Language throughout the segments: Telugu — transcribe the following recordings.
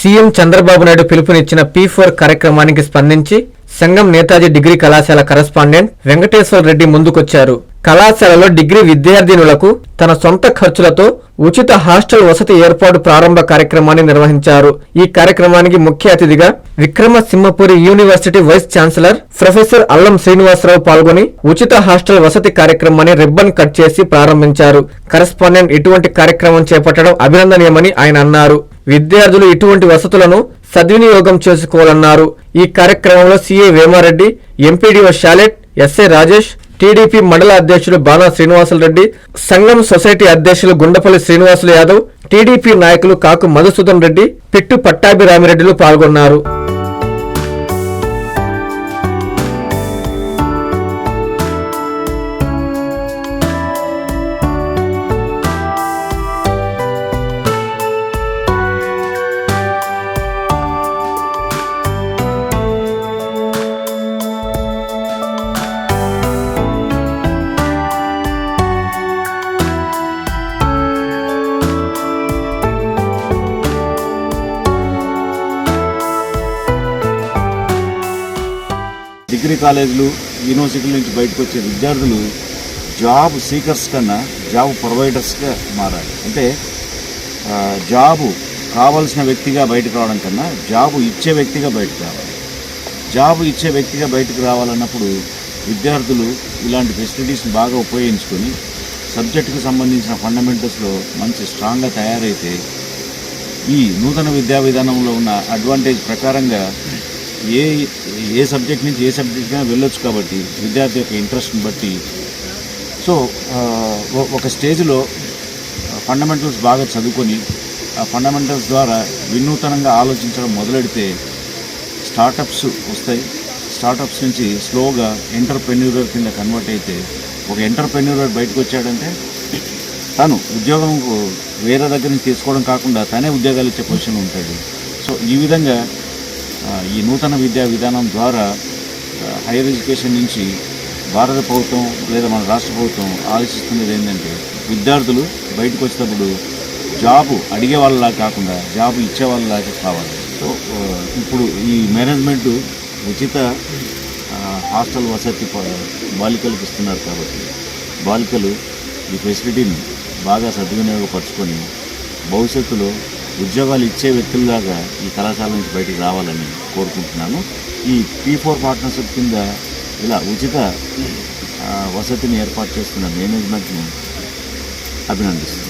సీఎం చంద్రబాబు నాయుడు పిలుపునిచ్చిన పీ ఫోర్ కార్యక్రమానికి స్పందించి సంఘం నేతాజీ డిగ్రీ కళాశాల కరస్పాండెంట్ వెంకటేశ్వర రెడ్డి ముందుకొచ్చారు. కళాశాలలో డిగ్రీ విద్యార్థినులకు తన సొంత ఖర్చులతో ఉచిత హాస్టల్ వసతి ఏర్పాటు ప్రారంభ కార్యక్రమాన్ని నిర్వహించారు. ఈ కార్యక్రమానికి ముఖ్య అతిథిగా Vikramasimhapuri university vice chancellor professor Allam Srinivasarao పాల్గొని ఉచిత హాస్టల్ వసతి కార్యక్రమాన్ని రిబ్బన్ కట్ చేసి ప్రారంభించారు. కరస్పాండెంట్ ఇటువంటి కార్యక్రమం చేపట్టడం అభినందనీయమని ఆయన అన్నారు. విద్యార్థులు ఇటువంటి వసతులను సద్వినియోగం చేసుకోవాలన్నారు. ఈ కార్యక్రమంలో CA Vemareddy MPDO Shalet SI Rajesh TDP మండల అధ్యక్షులు బాణా శ్రీనివాసులు రెడ్డి సంఘం సొసైటీ అధ్యక్షులు గుండపల్లి శ్రీనివాసులు యాదవ్ టీడీపీ నాయకులు కాకు మధుసూదన్ రెడ్డి పిట్టు పట్టాభిరామిరెడ్డిలు పాల్గొన్నారు. డిగ్రీ కాలేజీలు యూనివర్సిటీల నుంచి బయటకు వచ్చే విద్యార్థులు జాబ్ సీకర్స్ కన్నా జాబ్ ప్రొవైడర్స్గా మారాలి. అంటే జాబు కావాల్సిన వ్యక్తిగా బయటకు రావడం కన్నా జాబు ఇచ్చే వ్యక్తిగా బయటకు రావాలి. జాబు ఇచ్చే వ్యక్తిగా బయటకు రావాలన్నప్పుడు విద్యార్థులు ఇలాంటి ఫెసిలిటీస్ని బాగా ఉపయోగించుకొని సబ్జెక్టుకు సంబంధించిన ఫండమెంటల్స్లో మంచి స్ట్రాంగ్గా తయారైతే ఈ నూతన విద్యా విధానంలో ఉన్న అడ్వాంటేజ్ ప్రకారంగా ఏ ఏ సబ్జెక్ట్ నుంచి ఏ సబ్జెక్ట్గా వెళ్ళొచ్చు కాబట్టి విద్యార్థి యొక్క ఇంట్రెస్ట్ని బట్టి. సో ఒక స్టేజ్లో ఫండమెంటల్స్ బాగా చదువుకొని ఆ ఫండమెంటల్స్ ద్వారా వినూతనంగా ఆలోచించడం మొదలెడితే స్టార్టప్స్ వస్తాయి. స్టార్టప్స్ నుంచి స్లోగా ఎంటర్ప్రెన్యూరర్ కింద కన్వర్ట్ అయితే ఒక ఎంటర్ప్రెన్యూరర్ బయటకు వచ్చాడంటే తను ఉద్యోగం వేరే దగ్గర నుంచి తీసుకోవడం కాకుండా తనే ఉద్యోగాలు ఇచ్చే పొజిషన్ ఉంటాడు. సో ఈ విధంగా ఈ నూతన విద్యా విధానం ద్వారా హైయర్ ఎడ్యుకేషన్ నుంచి భారత ప్రభుత్వం లేదా మన రాష్ట్ర ప్రభుత్వం ఆలోచిస్తున్నది ఏంటంటే విద్యార్థులు బయటకు వచ్చేటప్పుడు జాబు అడిగే వాళ్ళలా కాకుండా జాబు ఇచ్చే వాళ్ళలాగా కావాలి. సో ఇప్పుడు ఈ మేనేజ్మెంట్ ఉచిత హాస్టల్ వసతి బాలికలకు ఇస్తున్నారు కాబట్టి బాలికలు ఈ ఫెసిలిటీని బాగా సద్వినియోగపరచుకొని భవిష్యత్తులో ఉద్యోగాలు ఇచ్చే వ్యక్తుల్లాగా ఈ కళాశాల నుంచి బయటికి రావాలని కోరుకుంటున్నాను. ఈ పీ ఫోర్ పార్ట్నర్షిప్ కింద ఇలా ఉచిత వసతిని ఏర్పాటు చేస్తున్న మేనేజ్మెంట్ను అభినందిస్తున్నాను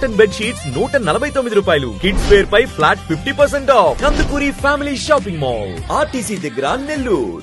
కాటన్ బెడ్ షీట్స్ నూట నలభై తొమ్మిది రూపాయలు. కిడ్స్ వేర్ పై flat fifty percent off Kandukuri family shopping mall RTC దగ్గర నెల్లూరు.